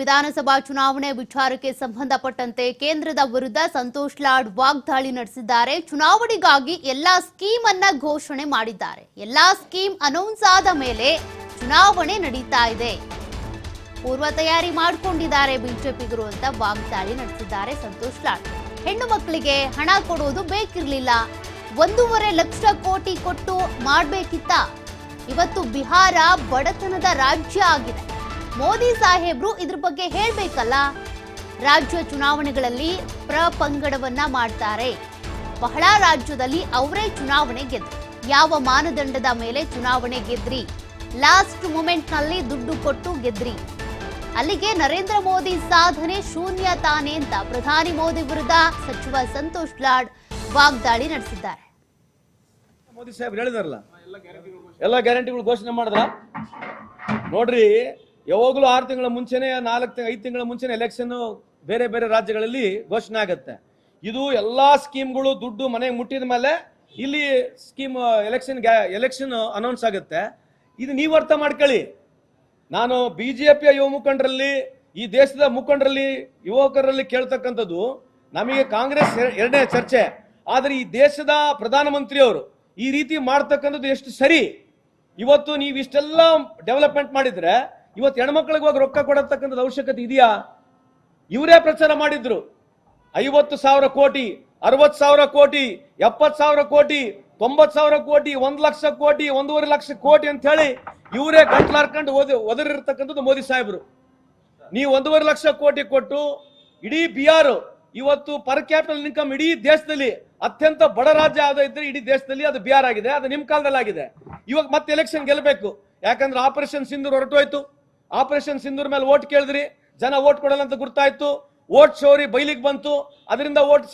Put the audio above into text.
ವಿಧಾನಸಭಾ ಚುನಾವಣೆ ವಿಚಾರಕ್ಕೆ ಸಂಬಂಧಪಟ್ಟಂತೆ ಕೇಂದ್ರದ ವಿರುದ್ಧ ಸಂತೋಷ್ ಲಾಡ್ ವಾಗ್ದಾಳಿ ನಡೆಸಿದ್ದಾರೆ. ಚುನಾವಣೆಗಾಗಿ ಎಲ್ಲಾ ಸ್ಕೀಮ್ ಅನ್ನ ಘೋಷಣೆ ಮಾಡಿದ್ದಾರೆ. ಎಲ್ಲಾ ಸ್ಕೀಮ್ ಅನೌನ್ಸ್ ಆದ ಮೇಲೆ ಚುನಾವಣೆ ನಡೀತಾ ಇದೆ. ಪೂರ್ವ ತಯಾರಿ ಮಾಡಿಕೊಂಡಿದ್ದಾರೆ ಬಿಜೆಪಿಗರು ಅಂತ ವಾಗ್ದಾಳಿ ನಡೆಸಿದ್ದಾರೆ ಸಂತೋಷ್ ಲಾಡ್. ಹೆಣ್ಣು ಮಕ್ಕಳಿಗೆ ಹಣ ಕೊಡೋದು ಬೇಕಿರಲಿಲ್ಲ. ಒಂದೂವರೆ ಲಕ್ಷ ಕೋಟಿ ಕೊಟ್ಟು ಮಾಡಬೇಕಿತ್ತ. ಇವತ್ತು ಬಿಹಾರ ಬಡತನದ ರಾಜ್ಯ ಆಗಿದೆ. ಮೋದಿ ಸಾಹೇಬ್ರು ಇದ್ರ ಬಗ್ಗೆ ಹೇಳ್ಬೇಕಲ್ಲ? ರಾಜ್ಯ ಚುನಾವಣೆಗಳಲ್ಲಿ ಪ್ರಪಂಗಡವನ್ನ ಮಾಡ್ತಾರೆ. ಬಹಳ ರಾಜ್ಯದಲ್ಲಿ ಅವರೇ ಚುನಾವಣೆ ಗೆದ್ರು. ಯಾವ ಮಾನದಂಡದ ಮೇಲೆ ಚುನಾವಣೆ ಗೆದ್ರಿ? ಲಾಸ್ಟ್ ಮೂಮೆಂಟ್ನಲ್ಲಿ ದುಡ್ಡು ಕೊಟ್ಟು ಗೆದ್ರಿ. ಅಲ್ಲಿಗೆ ನರೇಂದ್ರ ಮೋದಿ ಸಾಧನೆ ಶೂನ್ಯ ತಾನೆ ಅಂತ ಪ್ರಧಾನಿ ಮೋದಿ ವಿರುದ್ಧ ಸಚಿವ ಸಂತೋಷ್ ಲಾಡ್ ವಾಗ್ದಾಳಿ ನಡೆಸಿದ್ದಾರೆ. ಮೋದಿ ಸಾಹೇಬ್ ಹೇಳಿದಾರಲ್ಲ? ಎಲ್ಲ ಗ್ಯಾರಂಟಿಗಳು ಘೋಷಣೆ ಮಾಡಿದ್ರ? ನೋಡ್ರಿ ಯಾವಾಗಲೂ ಆರು ತಿಂಗಳ ಮುಂಚೆನೆ, ನಾಲ್ಕು ಐದು ತಿಂಗಳ ಮುಂಚೆನೆ ಎಲೆಕ್ಷನ್ನು ಬೇರೆ ಬೇರೆ ರಾಜ್ಯಗಳಲ್ಲಿ ಘೋಷಣೆ ಆಗತ್ತೆ. ಇದು ಎಲ್ಲಾ ಸ್ಕೀಮ್ಗಳು ದುಡ್ಡು ಮನೆಗೆ ಮುಟ್ಟಿದ ಮೇಲೆ ಇಲ್ಲಿ ಸ್ಕೀಮ್ ಎಲೆಕ್ಷನ್ ಎಲೆಕ್ಷನ್ ಅನೌನ್ಸ್ ಆಗುತ್ತೆ. ಇದು ನೀವು ಅರ್ಥ ಮಾಡ್ಕೊಳ್ಳಿ. ನಾನು ಬಿಜೆಪಿಯ ಯುವ ಮುಖಂಡರಲ್ಲಿ, ಈ ದೇಶದ ಮುಖಂಡರಲ್ಲಿ, ಯುವಕರಲ್ಲಿ ಕೇಳ್ತಕ್ಕಂಥದ್ದು, ನಮಗೆ ಕಾಂಗ್ರೆಸ್ ಎರ- ಎರಡನೇ ಚರ್ಚೆ. ಆದರೆ ಈ ದೇಶದ ಪ್ರಧಾನಮಂತ್ರಿಯವರು ಈ ರೀತಿ ಮಾಡ್ತಕ್ಕಂಥದ್ದು ಎಷ್ಟು ಸರಿ? ಇವತ್ತು ನೀವು ಇಷ್ಟೆಲ್ಲ ಡೆವಲಪ್ಮೆಂಟ್ ಮಾಡಿದ್ರೆ ಇವತ್ತು ಹೆಣ್ಮಕ್ಳಿಗೆ ಹೋಗಿ ರೊಕ್ಕ ಕೊಡತಕ್ಕಂಥದ್ದು ಅವಶ್ಯಕತೆ ಇದೆಯಾ? ಇವರೇ ಪ್ರಚಾರ ಮಾಡಿದ್ರು. ಐವತ್ತು ಸಾವಿರ ಕೋಟಿ, ಅರವತ್ತು ಸಾವಿರ ಕೋಟಿ, ಎಪ್ಪತ್ತು ಸಾವಿರ ಕೋಟಿ, ತೊಂಬತ್ತು ಸಾವಿರ ಕೋಟಿ, ಒಂದು ಲಕ್ಷ ಕೋಟಿ, ಒಂದೂವರೆ ಲಕ್ಷ ಕೋಟಿ ಅಂತ ಹೇಳಿ ಇವರೇ ಗಂಟ್ಲಾರ್ಕೊಂಡು ಓದಿ ಒದರಿರ್ತಕ್ಕಂಥದ್ದು ಮೋದಿ ಸಾಹೇಬರು. ನೀವು ಒಂದೂವರೆ ಲಕ್ಷ ಕೋಟಿ ಕೊಟ್ಟು ಇಡೀ ಬಿಹಾರ್, ಇವತ್ತು ಪರ್ ಕ್ಯಾಪಿಟಲ್ ಇನ್ಕಮ್ ಇಡೀ ದೇಶದಲ್ಲಿ ಅತ್ಯಂತ ಬಡ ರಾಜ್ಯ ಯಾವ್ದು ಇದ್ರೆ ಇಡೀ ದೇಶದಲ್ಲಿ ಅದು ಬಿಹಾರ್ ಆಗಿದೆ, ಅದು ನಿಮ್ ಕಾಲದಲ್ಲಿ ಆಗಿದೆ ಇವಾಗ ಮತ್ತೆ ಎಲೆಕ್ಷನ್ ಗೆಲ್ಲಬೇಕು ಯಾಕಂದ್ರೆ ಆಪರೇಷನ್ ಸಿಂಧೂರ್ ಹೊರಟೋಯ್ತು. ಆಪರೇಷನ್ ಸಿಂಧೂರ್ ಮೇಲೆ ಓಟ್ ಕೇಳಿದ್ರಿ, ಜನ ಓಟ್ ಕೊಡಲ್ಲ ಅಂತ ಗುರ್ತಾಯ್ತು. ಓಟ್ ಶೋರಿ ಬೈಲಿಗೆ ಬಂತು. ಅದರಿಂದ ಓಟ್